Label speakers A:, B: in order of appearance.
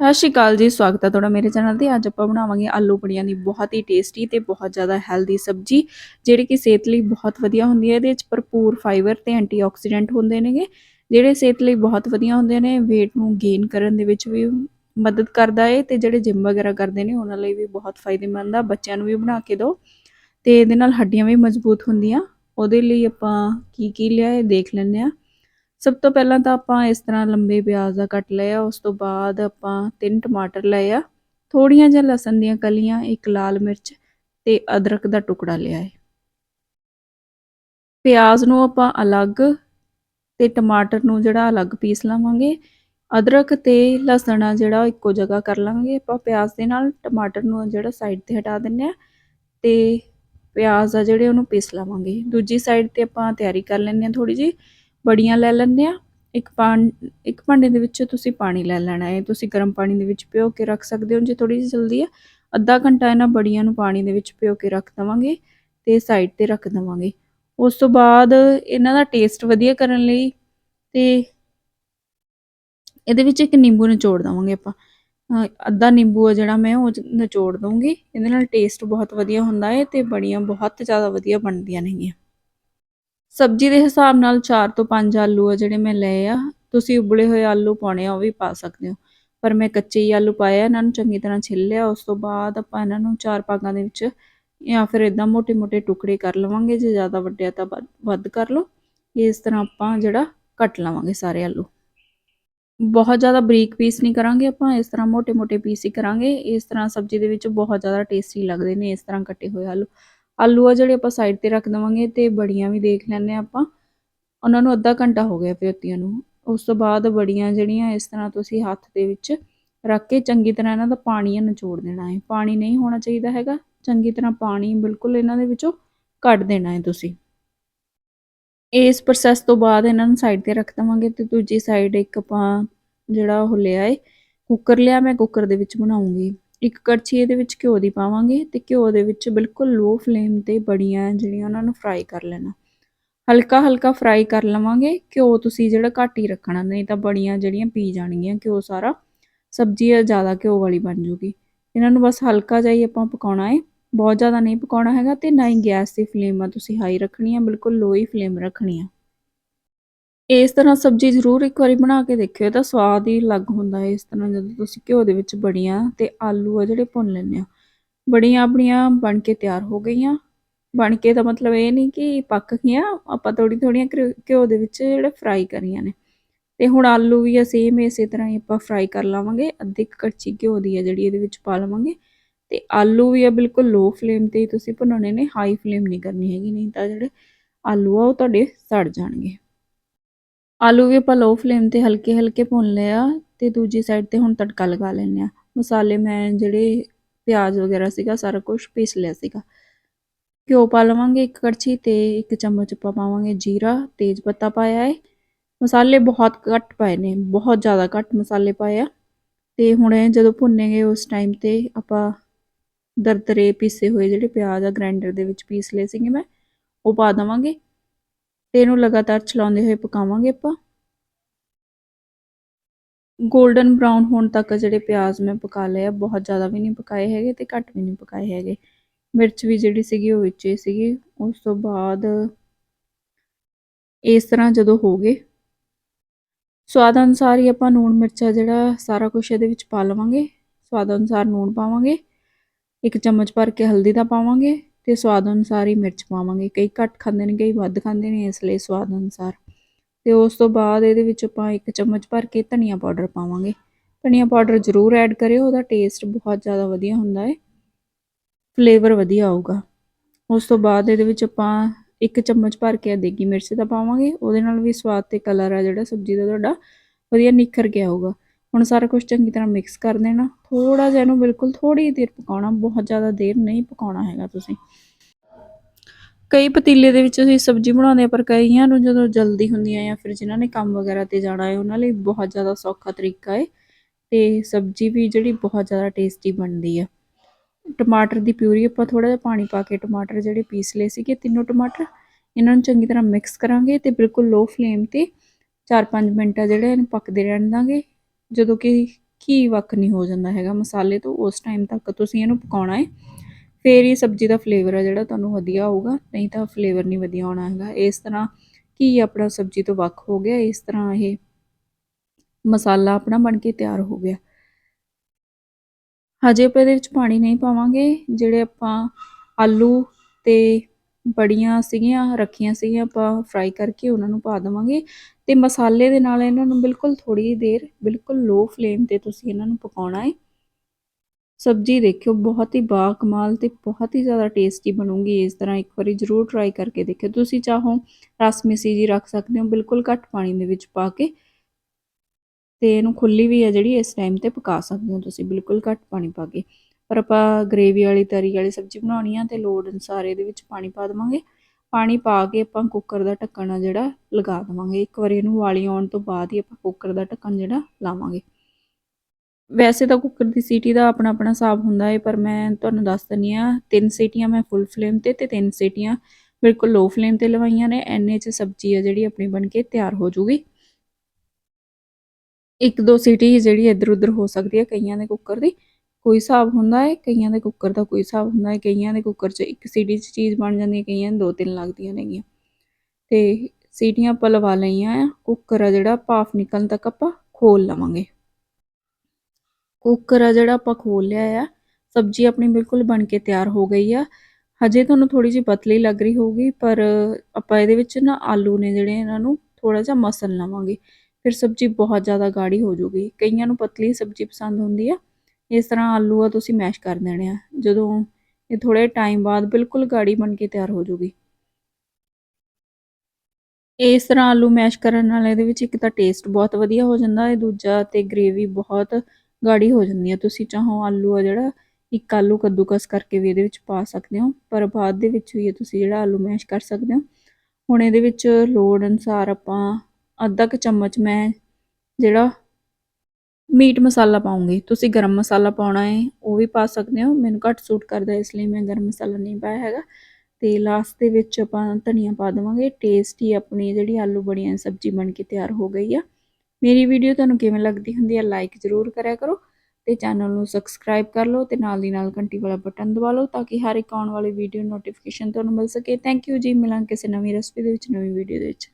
A: ਸਤਿ ਸ਼੍ਰੀ ਅਕਾਲ ਜੀ, ਸਵਾਗਤ ਹੈ ਤੁਹਾਡਾ ਮੇਰੇ ਚੈਨਲ ਤੇ। ਅੱਜ ਆਪਾਂ ਬਣਾਵਾਂਗੇ ਆਲੂ ਬੜੀਆਂ ਦੀ ਬਹੁਤ ਹੀ ਟੇਸਟੀ ਤੇ ਬਹੁਤ ਜ਼ਿਆਦਾ ਹੈਲਦੀ ਸਬਜ਼ੀ, ਜਿਹੜੀ ਕਿ ਸਿਹਤ ਲਈ ਬਹੁਤ ਵਧੀਆ ਹੁੰਦੀ ਹੈ। ਇਹਦੇ ਵਿੱਚ ਭਰਪੂਰ ਫਾਈਬਰ ਤੇ ਐਂਟੀਆਕਸੀਡੈਂਟ ਹੁੰਦੇ ਨੇਗੇ, ਜਿਹੜੇ ਸਿਹਤ ਲਈ ਬਹੁਤ ਵਧੀਆ ਹੁੰਦੇ ਨੇ। weight ਨੂੰ ਗੇਨ ਕਰਨ ਦੇ ਵਿੱਚ ਵੀ ਮਦਦ ਕਰਦਾ ਹੈ ਤੇ ਜਿਹੜੇ ਜਿਮ ਵਗੈਰਾ ਕਰਦੇ ਨੇ, ਉਹਨਾਂ ਲਈ ਵੀ ਬਹੁਤ ਫਾਇਦੇਮੰਦ ਆ। ਬੱਚਿਆਂ ਨੂੰ ਵੀ ਬਣਾ ਕੇ ਦਿਓ ਤੇ ਇਹਦੇ ਨਾਲ ਹੱਡੀਆਂ ਵੀ ਮਜ਼ਬੂਤ ਹੁੰਦੀਆਂ। ਉਹਦੇ ਲਈ ਆਪਾਂ ਕੀ ਕੀ ਲਿਆ ਇਹ ਦੇਖ ਲੈਂਦੇ ਆ ਸਭ ਤੋਂ ਪਹਿਲਾਂ ਤਾਂ ਆਪਾਂ ਇਸ ਤਰ੍ਹਾਂ ਲੰਬੇ ਪਿਆਜ਼ ਦਾ ਕੱਟ ਲਿਆ, ਉਸ ਤੋਂ ਬਾਅਦ ਆਪਾਂ ਤਿੰਨ ਟਮਾਟਰ ਲਏ ਆ। ਥੋੜੀਆਂ ਜਿਹਾ ਲਸਣ ਦੀਆਂ ਕਲੀਆਂ, ਇੱਕ ਲਾਲ ਮਿਰਚ ਤੇ ਅਦਰਕ ਦਾ ਟੁਕੜਾ ਲਿਆ ਹੈ ਪਿਆਜ਼ ਨੂੰ ਆਪਾਂ ਅਲੱਗ ਤੇ ਟਮਾਟਰ ਨੂੰ ਜਿਹੜਾ ਅਲੱਗ ਪੀਸ ਲਵਾਂਗੇ। ਅਦਰਕ ਤੇ ਲਸਣ ਆ ਜਿਹੜਾ ਇੱਕੋ ਜਗ੍ਹਾ ਕਰ ਲਾਂਗੇ। ਆਪਾਂ ਪਿਆਜ਼ ਦੇ ਨਾਲ ਟਮਾਟਰ ਨੂੰ ਜਿਹੜਾ ਸਾਈਡ ਤੇ ਹਟਾ ਦਿੰਨੇ ਆ ਤੇ ਪਿਆਜ਼ ਆ ਜਿਹੜੇ ਉਹਨੂੰ ਪੀਸ ਲਵਾਂਗੇ। ਦੂਜੀ ਸਾਈਡ ਤੇ ਆਪਾਂ ਤਿਆਰੀ ਕਰ ਲੈਂਦੇ ਆ ਥੋੜੀ ਜੀ ਬੜੀਆਂ ਲੈ ਲੈਂਦੇ ਆ। ਇੱਕ ਪਾਣ, ਇੱਕ ਭਾਂਡੇ ਦੇ ਵਿੱਚ ਤੁਸੀਂ ਪਾਣੀ ਲੈ ਲੈਣਾ ਹੈ। ਤੁਸੀਂ ਗਰਮ ਪਾਣੀ ਦੇ ਵਿੱਚ ਭਿਓ ਕੇ ਰੱਖ ਸਕਦੇ ਹੋ। ਜੇ ਥੋੜੀ ਜਿਹੀ ਜਲਦੀ ਆ ਅੱਧਾ ਘੰਟਾ ਇਹਨਾਂ ਬੜੀਆਂ ਨੂੰ ਪਾਣੀ ਦੇ ਵਿੱਚ ਭਿਓ ਕੇ ਰੱਖ ਦਵਾਂਗੇ ਤੇ ਸਾਈਡ ਤੇ ਰੱਖ ਦਵਾਂਗੇ। ਉਸ ਤੋਂ ਬਾਅਦ ਇਹਨਾਂ ਦਾ ਟੇਸਟ ਵਧੀਆ ਕਰਨ ਲਈ ਤੇ ਇਹਦੇ ਵਿੱਚ ਇੱਕ ਨਿੰਬੂ ਨਿਚੋੜ ਦਵਾਂਗੇ ਆਪਾਂ। ਅੱਧਾ ਨਿੰਬੂ ਆ ਜਿਹੜਾ ਮੈਂ, ਉਹ ਨਿਚੋੜ ਦਵਾਂਗੀ ਇਹਦੇ ਨਾਲ ਟੇਸਟ ਬਹੁਤ ਵਧੀਆ ਹੁੰਦਾ ਹੈ ਤੇ ਬੜੀਆਂ ਬਹੁਤ ਜ਼ਿਆਦਾ ਵਧੀਆ ਬਣਦੀਆਂ ਨੇਗੀਆਂ ਸਬਜ਼ੀ ਦੇ ਹਿਸਾਬ ਨਾਲ 4 ਤੋਂ 5 ਆਲੂ ਆ ਜਿਹੜੇ ਮੈਂ ਲਏ ਆ। ਤੁਸੀਂ ਉਬਲੇ ਹੋਏ ਆਲੂ ਪਾਉਣੇ ਆ, ਉਹ ਵੀ ਪਾ ਸਕਦੇ ਹੋ। ਪਰ ਮੈਂ ਕੱਚੇ ਹੀ ਆਲੂ ਪਾਏ ਆ, ਇਹਨਾਂ ਨੂੰ ਚੰਗੀ ਤਰ੍ਹਾਂ ਛਿੱਲਿਆ ਉਸ ਤੋਂ ਬਾਅਦ ਆਪਾਂ ਇਹਨਾਂ ਨੂੰ ਚਾਰ ਭਾਗਾਂ ਦੇ ਵਿੱਚ ਜਾਂ ਫਿਰ ਇਦਾਂ ਮੋਟੇ ਮੋਟੇ ਟੁਕੜੇ ਕਰ ਲਵਾਂਗੇ, ਜੇ ਜ਼ਿਆਦਾ ਵੱਡਿਆ ਤਾਂ ਵੱਧ ਕਰ ਲਓ। ਇਸ ਤਰ੍ਹਾਂ ਆਪਾਂ ਜਿਹੜਾ ਕੱਟ ਲਵਾਂਗੇ ਸਾਰੇ ਆਲੂ। ਬਹੁਤ ਜ਼ਿਆਦਾ ਬਰੀਕ ਪੀਸ ਨਹੀਂ ਕਰਾਂਗੇ ਆਪਾਂ, ਇਸ ਤਰ੍ਹਾਂ ਮੋਟੇ ਮੋਟੇ ਪੀਸ ਹੀ ਕਰਾਂਗੇ। ਇਸ ਤਰ੍ਹਾਂ ਸਬਜ਼ੀ ਦੇ ਵਿੱਚ ਬਹੁਤ ਜ਼ਿਆਦਾ ਟੇਸਟੀ ਲੱਗਦੇ ਨੇ ਇਸ ਤਰ੍ਹਾਂ ਕੱਟੇ ਹੋਏ ਆਲੂ। ਆਲੂ ਆ ਜਿਹੜੇ ਆਪਾਂ ਸਾਈਡ ਤੇ ਰੱਖ ਦਵਾਂਗੇ ਤੇ ਬੜੀਆਂ ਵੀ ਦੇਖ ਲੈਣੇ ਆਪਾਂ। ਉਹਨਾਂ ਨੂੰ ਅੱਧਾ ਘੰਟਾ ਹੋ ਗਿਆ ਪਿਓਤੀਆਂ ਨੂੰ। ਉਸ ਤੋਂ ਬਾਅਦ ਬੜੀਆਂ ਜਿਹੜੀਆਂ ਇਸ ਤਰ੍ਹਾਂ ਤੁਸੀਂ ਹੱਥ ਦੇ ਵਿੱਚ ਰੱਖ ਕੇ ਚੰਗੀ ਤਰ੍ਹਾਂ ਇਹਨਾਂ ਦਾ ਪਾਣੀ ਨਿਚੋੜ ਦੇਣਾ ਹੈ। ਪਾਣੀ ਨਹੀਂ ਹੋਣਾ ਚਾਹੀਦਾ ਹੈਗਾ। ਚੰਗੀ ਤਰ੍ਹਾਂ ਪਾਣੀ ਬਿਲਕੁਲ ਇਹਨਾਂ ਦੇ ਵਿੱਚੋਂ ਕੱਢ ਦੇਣਾ ਹੈ ਤੁਸੀਂ। ਇਸ ਪ੍ਰੋਸੈਸ ਤੋਂ ਬਾਅਦ ਇਹਨਾਂ ਨੂੰ ਸਾਈਡ ਤੇ ਰੱਖ ਦਵਾਂਗੇ ਤੇ ਦੂਜੀ ਸਾਈਡ ਇੱਕ ਆਪਾਂ ਜਿਹੜਾ ਉਹ ਲਿਆ ਹੈ ਕੁੱਕਰ ਲਿਆ, ਮੈਂ ਕੁੱਕਰ ਦੇ ਵਿੱਚ ਬਣਾਉਂਗੀ। ਇੱਕ ਕੜਛੀ ਇਹਦੇ ਵਿੱਚ ਘਿਓ ਦੀ ਪਾਵਾਂਗੇ ਤੇ ਘਿਓ ਦੇ ਵਿੱਚ ਬਿਲਕੁਲ ਲੋ ਫਲੇਮ ਤੇ ਬੜੀਆਂ ਜਿਹੜੀਆਂ ਉਹਨਾਂ ਨੂੰ ਫਰਾਈ ਕਰ ਲੈਣਾ। ਹਲਕਾ ਹਲਕਾ ਫਰਾਈ ਕਰ ਲਵਾਂਗੇ। ਘਿਓ ਤੁਸੀਂ ਜਿਹੜਾ ਘੱਟ ਹੀ ਰੱਖਣਾ, ਨਹੀਂ ਤਾਂ ਬੜੀਆਂ ਜਿਹੜੀਆਂ ਪੀ ਜਾਣਗੀਆਂ ਘਿਓ ਸਾਰਾ। ਸਬਜ਼ੀ ਜ਼ਿਆਦਾ ਘਿਓ ਵਾਲੀ ਬਣ ਜੂਗੀ। ਇਹਨਾਂ ਨੂੰ ਬਸ ਹਲਕਾ ਜਿਹਾ ਹੀ ਆਪਾਂ ਪਕਾਉਣਾ ਹੈ। ਬਹੁਤ ਜ਼ਿਆਦਾ ਨਹੀਂ ਪਕਾਉਣਾ ਹੈਗਾ ਤੇ ਨਾ ਹੀ ਗੈਸ ਦੀ ਫਲੇਮ ਆ ਤੁਸੀਂ ਹਾਈ ਰੱਖਣੀ ਆ, ਬਿਲਕੁਲ ਲੋ ਹੀ ਫਲੇਮ ਰੱਖਣੀ ਆ। ਇਸ ਤਰ੍ਹਾਂ ਸਬਜ਼ੀ ਜ਼ਰੂਰ ਇੱਕ ਵਾਰੀ ਬਣਾ ਕੇ ਦੇਖਿਓ ਤਾਂ ਸਵਾਦ ਹੀ ਅਲੱਗ ਹੁੰਦਾ ਹੈ ਇਸ ਤਰ੍ਹਾਂ ਜਦੋਂ ਤੁਸੀਂ ਘਿਓ ਦੇ ਵਿੱਚ ਬੜੀਆਂ ਤੇ ਆਲੂ ਆ ਜਿਹੜੇ ਭੁੰਨ ਲੈਂਦੇ ਆ ਬੜੀਆਂ ਆਪਣੀਆਂ ਬਣ ਕੇ ਤਿਆਰ ਹੋ ਗਈਆਂ। ਬਣ ਕੇ ਤਾਂ ਮਤਲਬ ਇਹ ਨਹੀਂ ਕਿ ਪੱਕ ਗਈਆਂ, ਆਪਾਂ ਥੋੜੀ ਥੋੜੀਆਂ ਘਿਓ ਦੇ ਵਿੱਚ ਜਿਹੜੇ ਫਰਾਈ ਕਰੀਆਂ ਨੇ। ਤੇ ਹੁਣ ਆਲੂ ਵੀ ਆ ਸੇਮ ਇਸੇ ਤਰ੍ਹਾਂ ਹੀ ਆਪਾਂ ਫਰਾਈ ਕਰ ਲਾਵਾਂਗੇ, ਅੱਧੀ ਕੜਛੀ ਘਿਓ ਦੀ ਆ ਜਿਹੜੀ ਇਹਦੇ ਵਿੱਚ ਪਾ ਲਵਾਂਗੇ। ਤੇ ਆਲੂ ਵੀ ਆ ਬਿਲਕੁਲ ਲੋ ਫਲੇਮ ਤੇ ਹੀ ਤੁਸੀਂ ਭੁੰਨਣੇ ਨੇ ਹਾਈ ਫਲੇਮ ਨਹੀਂ ਕਰਨੀ ਹੈਗੀ, ਨਹੀਂ ਤਾਂ ਜਿਹੜੇ ਆਲੂ ਆ ਉਹ ਤੁਹਾਡੇ ਸੜ ਜਾਣਗੇ। ਆਲੂ ਵੀ ਆਪਾਂ ਲੋ ਫਲੇਮ ਤੇ ਹਲਕੇ ਹਲਕੇ ਭੁੰਨ ਲਿਆ ਤੇ ਦੂਜੀ ਸਾਈਡ ਤੇ ਹੁਣ ਤੜਕਾ ਲਗਾ ਲੈਣੇ ਆ ਮਸਾਲੇ ਮੈਂ ਜਿਹੜੇ ਪਿਆਜ਼ ਵਗੈਰਾ ਸੀਗਾ, ਸਾਰਾ ਕੁਝ ਪੀਸ ਲਿਆ ਸੀਗਾ। ਘਿਓ ਪਾ ਲਵਾਂਗੇ ਇੱਕ ਕੜਛੀ ਤੇ ਇੱਕ ਚਮਚ ਆਪਾਂ ਪਾਵਾਂਗੇ ਜੀਰਾ, ਤੇਜ ਪੱਤਾ ਪਾਇਆ ਹੈ ਮਸਾਲੇ ਬਹੁਤ ਘੱਟ ਪਾਏ ਨੇ, ਬਹੁਤ ਜ਼ਿਆਦਾ ਘੱਟ ਮਸਾਲੇ ਪਾਏ ਆ। ਤੇ ਹੁਣ ਜਦੋਂ ਭੁੰਨੇਗੇ ਉਸ ਟਾਈਮ ਤੇ ਆਪਾਂ ਦਰਦਰੇ ਪੀਸੇ ਹੋਏ ਜਿਹੜੇ ਪਿਆਜ਼ ਆ ਗ੍ਰਾਈਂਡਰ ਦੇ ਵਿੱਚ ਪੀਸ ਲਏ ਸੀਗੇ ਮੈਂ, ਉਹ ਪਾ ਦਵਾਂਗੇ। ਤੇ ਇਹਨੂੰ ਲਗਾਤਾਰ ਚਲਾਉਂਦੇ ਹੋਏ ਪਕਾਵਾਂਗੇ ਆਪਾਂ। 골ਡਨ ਬ੍ਰਾਊਨ ਹੋਣ ਤੱਕ ਜਿਹੜੇ ਪਿਆਜ਼ ਮੈਂ ਪਕਾ ਲਏ ਆ, ਬਹੁਤ ਜ਼ਿਆਦਾ ਵੀ ਨਹੀਂ ਪਕਾਏ ਹੈਗੇ ਤੇ ਘੱਟ ਵੀ ਨਹੀਂ ਪਕਾਏ ਹੈਗੇ। ਮਿਰਚ ਵੀ ਜਿਹੜੀ ਸੀਗੀ ਉਹ ਵਿੱਚ ਹੀ ਸੀਗੀ, ਉਸ ਤੋਂ ਬਾਅਦ ਇਸ ਤਰ੍ਹਾਂ ਜਦੋਂ ਹੋ ਗਏ, ਸਵਾਦ ਅਨੁਸਾਰ ਹੀ ਆਪਾਂ ਨੂਣ ਮਿਰਚਾ ਜਿਹੜਾ ਸਾਰਾ ਕੁਝ ਇਹਦੇ ਵਿੱਚ ਪਾ ਲਵਾਂਗੇ। ਸਵਾਦ ਅਨੁਸਾਰ ਨੂਣ ਪਾਵਾਂਗੇ, ਇੱਕ ਚਮਚ ਭਰ ਕੇ ਹਲਦੀ ਦਾ ਪਾਵਾਂਗੇ ਤੇ ਸਵਾਦ ਅਨੁਸਾਰ ਹੀ ਮਿਰਚ ਪਾਵਾਂਗੇ। ਕਈ ਘੱਟ ਖਾਂਦੇ ਨੇ, ਕਈ ਵੱਧ ਖਾਂਦੇ ਨੇ, ਇਸ ਲਈ ਸਵਾਦ ਅਨੁਸਾਰ। ਤੇ ਉਸ ਤੋਂ ਬਾਅਦ ਇਹਦੇ ਵਿੱਚ ਆਪਾਂ ਇੱਕ ਚਮਚ ਭਰ ਕੇ ਧਨੀਆ ਪਾਊਡਰ ਪਾਵਾਂਗੇ। ਧਨੀਆ ਪਾਊਡਰ ਜ਼ਰੂਰ ਐਡ ਕਰਿਓ, ਉਹਦਾ ਟੇਸਟ ਬਹੁਤ ਜ਼ਿਆਦਾ ਵਧੀਆ ਹੁੰਦਾ ਹੈ। ਫਲੇਵਰ ਵਧੀਆ ਆਊਗਾ। ਉਸ ਤੋਂ ਬਾਅਦ ਇਹਦੇ ਵਿੱਚ ਆਪਾਂ ਇੱਕ ਚਮਚ ਭਰ ਕੇ ਦੇਗੀ ਮਿਰਚ ਦਾ ਪਾਵਾਂਗੇ। ਉਹਦੇ ਨਾਲ ਵੀ ਸਵਾਦ ਤੇ ਕਲਰ ਆ ਜਿਹੜਾ, ਸਬਜ਼ੀ ਦਾ ਤੁਹਾਡਾ ਵਧੀਆ ਨਿਖਰ ਕੇ ਆਊਗਾ ਹੁਣ ਸਾਰਾ ਕੁਝ ਚੰਗੀ ਤਰ੍ਹਾਂ ਮਿਕਸ ਕਰ ਦੇਣਾ। ਥੋੜਾ ਜਿਹਾ ਇਹਨੂੰ ਬਿਲਕੁਲ ਥੋੜੀ ਦੇਰ ਪਕਾਉਣਾ, ਬਹੁਤ ਜ਼ਿਆਦਾ ਦੇਰ ਨਹੀਂ ਪਕਾਉਣਾ ਹੈਗਾ ਤੁਸੀਂ। ਕਈ ਪਤੀਲੇ ਦੇ ਵਿੱਚ ਅਸੀਂ ਸਬਜ਼ੀ ਬਣਾਉਂਦੇ ਆ ਪਰ ਕਈਆਂ ਨੂੰ ਜਦੋਂ ਜਲਦੀ ਹੁੰਦੀਆਂ ਜਾਂ ਫਿਰ ਜਿਨ੍ਹਾਂ ਨੇ ਕੰਮ ਵਗੈਰਾ ਤੇ ਜਾਣਾ ਹੈ, ਉਹਨਾਂ ਲਈ ਬਹੁਤ ਜ਼ਿਆਦਾ ਸੌਖਾ ਤਰੀਕਾ ਹੈ। ਤੇ ਸਬਜ਼ੀ ਵੀ ਜਿਹੜੀ ਬਹੁਤ ਜ਼ਿਆਦਾ ਟੇਸਟੀ ਬਣਦੀ ਆ। ਟਮਾਟਰ ਦੀ ਪਿਊਰੀ ਆਪਾਂ ਥੋੜਾ ਜਿਹਾ ਪਾਣੀ ਪਾ ਕੇ ਟਮਾਟਰ ਜਿਹੜੇ ਪੀਸ ਲਏ ਸੀਗੇ, ਤਿੰਨੋਂ ਟਮਾਟਰ, ਇਹਨਾਂ ਨੂੰ ਚੰਗੀ ਤਰ੍ਹਾਂ ਮਿਕਸ ਕਰਾਂਗੇ ਤੇ ਬਿਲਕੁਲ ਲੋ ਫਲੇਮ ਤੇ 4-5 ਮਿੰਟ ਆ ਜਿਹੜੇ ਇਹਨੂੰ ਪੱਕਦੇ ਰਹਿਣ ਦਾਂਗੇ। ਜਦੋਂ ਕਿ ਘੀ ਵੱਖ ਨਹੀਂ ਹੋ ਜਾਂਦਾ ਹੈਗਾ, ਮਸਾਲੇ ਤੋਂ ਉਸ ਟਾਈਮ ਤੱਕ ਤੁਸੀਂ ਇਹਨੂੰ ਪਕਾਉਣਾ ਹੈ। ਫੇਰ ਇਹ ਸਬਜ਼ੀ ਦਾ ਫਲੇਵਰ ਆ ਜਿਹੜਾ ਤੁਹਾਨੂੰ ਵਧੀਆ ਆਊਗਾ, ਨਹੀਂ ਤਾਂ ਫਲੇਵਰ ਨਹੀਂ ਵਧੀਆ ਆਉਣਾ ਹੈਗਾ। ਇਸ ਤਰ੍ਹਾਂ ਘੀ ਆਪਣਾ ਸਬਜ਼ੀ ਤੋਂ ਵੱਖ ਹੋ ਗਿਆ, ਇਸ ਤਰ੍ਹਾਂ ਇਹ ਮਸਾਲਾ ਆਪਣਾ ਬਣ ਕੇ ਤਿਆਰ ਹੋ ਗਿਆ। ਹਜੇ ਆਪਾਂ ਇਹਦੇ ਵਿੱਚ ਪਾਣੀ ਨਹੀਂ ਪਾਵਾਂਗੇ, ਜਿਹੜੇ ਆਪਾਂ ਆਲੂ ਤੇ ਬੜੀਆਂ ਸੀਗੀਆਂ, ਰੱਖੀਆਂ ਸੀਗੀਆਂ, ਆਪਾਂ ਫਰਾਈ ਕਰਕੇ ਉਹਨਾਂ ਨੂੰ ਪਾ ਦੇਵਾਂਗੇ। ਤੇ ਮਸਾਲੇ ਦੇ ਨਾਲ ਇਹਨਾਂ ਨੂੰ ਬਿਲਕੁਲ ਥੋੜੀ ਦੇਰ, ਬਿਲਕੁਲ ਲੋ ਫਲੇਮ ਤੇ ਤੁਸੀਂ ਇਹਨਾਂ ਨੂੰ ਪਕਾਉਣਾ ਹੈ ਸਬਜ਼ੀ ਦੇਖਿਓ, ਬਹੁਤ ਹੀ ਬਾ ਕਮਾਲ ਤੇ ਬਹੁਤ ਹੀ ਜ਼ਿਆਦਾ ਟੇਸਟੀ ਬਣੂਗੀ, ਇਸ ਤਰ੍ਹਾਂ ਇੱਕ ਵਾਰੀ ਜ਼ਰੂਰ ਟਰਾਈ ਕਰਕੇ ਦੇਖਿਓ। ਤੁਸੀਂ ਚਾਹੋ ਰਸ ਮਿਸੀ ਜੀ ਰੱਖ ਸਕਦੇ ਹੋ, ਬਿਲਕੁਲ ਘੱਟ ਪਾਣੀ ਦੇ ਵਿੱਚ ਪਾ ਕੇ। ਤੇ ਇਹਨੂੰ ਖੁੱਲੀ ਵੀ ਹੈ ਜਿਹੜੀ, ਇਸ ਟਾਈਮ ਤੇ ਪਕਾ ਸਕਦੇ ਹੋ ਤੁਸੀਂ, ਬਿਲਕੁਲ ਘੱਟ ਪਾਣੀ ਪਾ ਕੇ। ਪਰ ਆਪਾਂ ਗ੍ਰੇਵੀ ਵਾਲੀ, ਤਰੀ ਵਾਲੀ ਸਬਜ਼ੀ ਬਣਾਉਣੀ ਆ ਤੇ ਲੋੜ ਅਨੁਸਾਰ ਇਹਦੇ ਵਿੱਚ ਪਾਣੀ ਪਾ ਦੇਵਾਂਗੇ। ਪਾਣੀ ਪਾ ਕੇ ਆਪਾਂ ਕੁੱਕਰ ਦਾ ਢੱਕਣ ਆ ਜਿਹੜਾ ਲਗਾ ਦੇਵਾਂਗੇ। ਇੱਕ ਵਾਰੀ ਇਹਨੂੰ ਵਾਲੀ ਆਉਣ ਤੋਂ ਬਾਅਦ ਹੀ ਆਪਾਂ ਕੁੱਕਰ ਦਾ ਢੱਕਣ ਜਿਹੜਾ ਲਾਵਾਂਗੇ। ਵੈਸੇ ਤਾਂ ਕੁੱਕਰ ਦੀ ਸੀਟੀ ਦਾ ਆਪਣਾ ਆਪਣਾ ਹਿਸਾਬ ਹੁੰਦਾ ਹੈ ਪਰ ਮੈਂ ਤੁਹਾਨੂੰ ਦੱਸ ਦਿੰਨੀ ਆ ਤਿੰਨ ਸੀਟੀਆਂ ਮੈਂ ਫੁੱਲ ਫਲੇਮ ਤੇ ਤੇ ਤਿੰਨ ਸੀਟੀਆਂ ਬਿਲਕੁਲ ਲੋ ਫਲੇਮ ਤੇ ਲਵਾਈਆਂ ਨੇ। ਐਨੇ ਚ ਸਬਜ਼ੀ ਆ ਜਿਹੜੀ ਆਪਣੀ ਬਣ ਕੇ ਤਿਆਰ ਹੋ ਜੂਗੀ। ਇੱਕ ਦੋ ਸੀਟੀ ਜਿਹੜੀ ਇੱਧਰ ਉੱਧਰ ਹੋ ਸਕਦੀ ਹੈ ਕਈਆਂ ਦੇ ਕੁੱਕਰ ਦੀ। ਕੋਈ ਹਿਸਾਬ ਹੁੰਦਾ ਹੈ, ਕਈਆਂ ਦੇ ਕੁੱਕਰ ਦਾ ਕੋਈ ਹਿਸਾਬ ਹੁੰਦਾ ਹੈ, ਕਈਆਂ ਦੇ ਕੁੱਕਰ 'ਚ ਇੱਕ ਸੀਟੀ 'ਚ ਚੀਜ਼ ਬਣ ਜਾਂਦੀ ਹੈ, ਕਈਆਂ ਦੇ ਦੋ ਤਿੰਨ ਲੱਗਦੀਆਂ ਨੇਗੀਆਂ ਤੇ ਸੀਟੀਆਂ ਆਪਾਂ ਲਵਾ ਲਈਆਂ ਆ, ਕੁੱਕਰ ਆ ਜਿਹੜਾ ਭਾਫ ਨਿਕਲਣ ਤੱਕ ਆਪਾਂ ਖੋਲ ਲਵਾਂਗੇ। ਕੁੱਕਰ ਆ ਜਿਹੜਾ ਆਪਾਂ ਖੋਲ ਲਿਆ ਆ, ਸਬਜ਼ੀ ਆਪਣੀ ਬਿਲਕੁਲ ਬਣ ਕੇ ਤਿਆਰ ਹੋ ਗਈ ਆ। ਹਜੇ ਤੁਹਾਨੂੰ ਥੋੜੀ ਜਿਹੀ ਪਤਲੀ ਲੱਗ ਰਹੀ ਹੋਊਗੀ, ਪਰ ਆਪਾਂ ਇਹਦੇ ਵਿੱਚ ਨਾ ਆਲੂ ਨੇ ਜਿਹੜੇ ਇਹਨਾਂ ਨੂੰ ਥੋੜਾ ਜਿਹਾ ਮਸਲ ਲਵਾਂਗੇ। ਫਿਰ ਸਬਜ਼ੀ ਬਹੁਤ ਜ਼ਿਆਦਾ ਗਾੜੀ ਹੋ ਜੂਗੀ ਕਈਆਂ ਨੂੰ ਪਤਲੀ ਸਬਜ਼ੀ ਪਸੰਦ ਹੁੰਦੀ ਆ ਇਸ ਤਰ੍ਹਾਂ ਆਲੂ ਆ ਤੁਸੀਂ ਮੈਸ਼ ਕਰ ਦੇਣੇ ਆ। ਜਦੋਂ ਇਹ ਥੋੜੇ ਟਾਈਮ ਬਾਅਦ ਬਿਲਕੁਲ ਗਾੜੀ ਬਣ ਕੇ ਤਿਆਰ ਹੋ ਜੂਗੀ ਇਸ ਤਰ੍ਹਾਂ ਆਲੂ ਮੈਸ਼ ਕਰਨ ਨਾਲ ਇਹਦੇ ਵਿੱਚ ਇੱਕ ਤਾਂ ਟੇਸਟ ਬਹੁਤ ਵਧੀਆ ਹੋ ਜਾਂਦਾ ਹੈ, ਦੂਜਾ ਤੇ ਗ੍ਰੇਵੀ ਬਹੁਤ ਗਾੜੀ ਹੋ ਜਾਂਦੀ ਹੈ। ਤੁਸੀਂ ਚਾਹੋ ਆਲੂ ਆ ਜਿਹੜਾ ਇੱਕ ਆਲੂ ਕੱਦੂਕਸ ਕਰਕੇ ਵੀ ਇਹਦੇ ਵਿੱਚ ਪਾ ਸਕਦੇ ਹੋ, ਪਰ ਬਾਅਦ ਦੇ ਵਿੱਚ ਵੀ ਇਹ ਤੁਸੀਂ ਜਿਹੜਾ ਆਲੂ ਮੈਸ਼ ਕਰ ਸਕਦੇ ਹੋ। ਹੁਣ ਇਹਦੇ ਵਿੱਚ ਲੋੜ ਅਨਸਾਰ ਆਪਾਂ ਅੱਧਾ ਕੁ ਚਮਚ ਮੈਂ ਜਿਹੜਾ ਮੀਟ ਮਸਾਲਾ ਪਾਉਂਗੀ। ਤੁਸੀਂ ਗਰਮ ਮਸਾਲਾ ਪਾਉਣਾ ਹੈ ਉਹ ਵੀ ਪਾ ਸਕਦੇ ਹੋ। ਮੈਨੂੰ ਘੱਟ ਸੂਟ ਕਰਦਾ ਇਸ ਲਈ ਮੈਂ ਗਰਮ ਮਸਾਲਾ ਨਹੀਂ ਪਾਇਆ ਹੈਗਾ। ਤੇ ਲਾਸਟ ਦੇ ਵਿੱਚ ਆਪਾਂ ਧਨੀਆ ਪਾ ਦੇਵਾਂਗੇ। ਟੇਸਟੀ ਆਪਣੀ ਜਿਹੜੀ ਆਲੂ ਬੜੀਆਂ ਦੀ ਸਬਜ਼ੀ ਬਣ ਕੇ ਤਿਆਰ ਹੋ ਗਈ ਆ। ਮੇਰੀ ਵੀਡੀਓ ਤੁਹਾਨੂੰ ਕਿਵੇਂ ਲੱਗਦੀ ਹੁੰਦੀ ਆ ਲਾਈਕ ਜ਼ਰੂਰ ਕਰਿਆ ਕਰੋ। ਤੇ ਚੈਨਲ ਨੂੰ ਸਬਸਕ੍ਰਾਈਬ ਕਰ ਲਓ ਤੇ ਨਾਲ ਦੀ ਨਾਲ ਘੰਟੀ ਵਾਲਾ ਬਟਨ ਦਬਾ ਲਓ ਤਾਂ ਕਿ ਹਰ ਇੱਕ ਆਉਣ ਵਾਲੀ ਵੀਡੀਓ ਨੋਟੀਫਿਕੇਸ਼ਨ ਤੁਹਾਨੂੰ ਮਿਲ ਸਕੇ। ਥੈਂਕ ਯੂ ਜੀ। ਮਿਲਾਂ ਕਿਸੇ ਨਵੀਂ ਰੈਸਪੀ ਦੇ ਵਿੱਚ, ਨਵੀਂ ਵੀਡੀਓ ਦੇ ਵਿੱਚ।